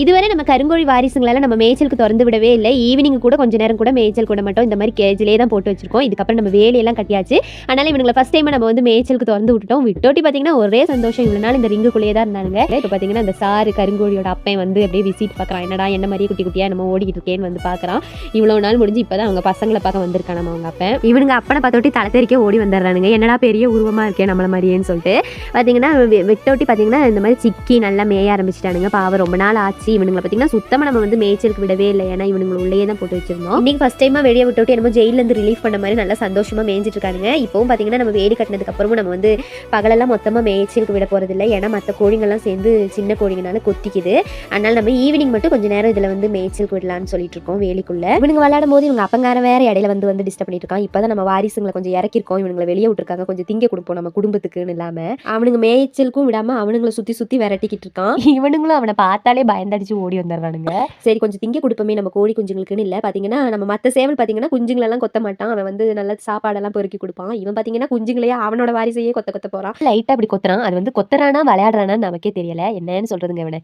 இதுவரை நம்ம கருங்கோழி வாரிசுங்களெல்லாம் நம்ம மேய்ச்சலுக்கு திறந்து விடவே இல்லை. ஈவினிங் கூட கொஞ்ச நேரம் கூட மேய்ச்சல் கூட மட்டும் இந்த மாதிரி கேஜிலே தான் போட்டு வச்சிருக்கோம். இதுக்கப்புறம் நம்ம வேலையெல்லாம் கட்டியாச்சு. அதனால இவங்களை ஃபஸ்ட் டைம் நம்ம வந்து மேய்ச்சலுக்கு திறந்து விட்டுட்டோம். விட்டோட்டி பார்த்தீங்கன்னா ஒரே சந்தோஷம். இவ்வளோ நாள் இந்த ரிங்குக்குள்ளேயே தான் இருந்தாங்க இப்போ பார்த்தீங்கன்னா இந்த சாரு கருங்கோழியோட அப்பன் வந்து அப்படியே விசிட் பார்க்குறான் என்னடா என்ன மாதிரி குட்டி குட்டியாக நம்ம ஓடிக்கிட்டு இருக்கேன்னு வந்து பார்க்குறான் இவ்வளோ நாள் முடிஞ்சு இப்போ தான் அவங்க பசங்களை பார்க்க வந்திருக்கான் நம்ம அவங்க அப்பன் இவனுங்க அப்பனை பார்த்தோட்டி தலை தெறிக்க ஓடி வந்துடுறானுங்க. என்னடா பெரிய உருவமாக இருக்கே நம்மள மாதிரியேன்னு சொல்லிட்டு. பார்த்தீங்கன்னா விட்டோட்டி பார்த்தீங்கன்னா இந்த மாதிரி சிக்கி நல்லா மேய ஆரம்பிச்சிட்டானுங்க. பாவம் ரொம்ப நாள் ஆச்சு. இவனுங்களை பார்த்தீங்கன்னா சுத்தமாக நம்ம வந்து மேய்ச்சலுக்கு விடவே இல்லை. ஏன்னா இவனுங்களை உள்ளே தான் போட்டு வச்சிருந்தோம். இன்னைக்கு ஃபஸ்ட் டைமாக வெளியே விட்டுவிட்டு என்னமோ ஜெயிலேருந்து ரிலீஃப் பண்ண மாதிரி நல்லா சந்தோஷமாக மேய்ஞ்சிட்டு இருக்காங்க இப்போவும் பார்த்தீங்கன்னா நம்ம வேடி கட்டினதுக்கு அப்புறமும் நம்ம வந்து பகலெல்லாம் மொத்தமாக மேய்ச்சலுக்கு விட போகிறதில்ல ஏன்னா மற்ற கோழிங்கெல்லாம் சேர்ந்து சின்ன கோழிங்கனால கொத்திக்குது. அதனால நம்ம ஈவினிங் மட்டும் கொஞ்சம் நேரம் இதில் வந்து மேய்ச்சலுக்கு விடலாம்னு சொல்லிட்டு இருக்கோம் வேலிக்குள்ள. இவனுங்க விளையாடும் போது இவங்க அப்பங்கார வேற இடையில வந்து வந்து டிஸ்டர்ப் பண்ணிட்டு இருக்கான். இப்போ நம்ம வாரிசுங்களை கொஞ்சம் இறக்கிருக்கோம் இவனுங்களை வெளியே விட்டுருக்காங்க. கொஞ்சம் திங்க கொடுப்போம் நம்ம குடும்பத்துக்குன்னு இல்லாமல் அவனுங்க மேய்ச்சலுக்கும் விடாமல் அவனுங்களை சுற்றி சுற்றி விரட்டிக்கிட்டு இருக்கான். இவனுங்களும் அவனை பார்த்தாலே பயந்தடிச்சு ஓடி வந்துடுறானுங்க சரி கொஞ்சம் திங்க கொடுப்போமே நம்ம கோழி குஞ்சுங்களுக்குன்னு இல்லை. பார்த்தீங்கன்னா நம்ம மற்ற சேவல் பார்த்தீங்கன்னா குஞ்சுங்களெல்லாம் கொத்த மாட்டான். அவன் வந்து நல்ல சாப்பாடெல்லாம் பொறுக்கி கொடுப்பான். இவன் பார்த்தீங்கன்னா குஞ்சுங்களையே அவனோட வாரிசையே கொத்த கொத்த போறான். லைட்டாக அப்படி கொத்துறான். அது வந்து கொத்துறானா விளையாடுறானான்னு நமக்கே தெரியல. என்னன்னு சொல்றதுங்க இவனை.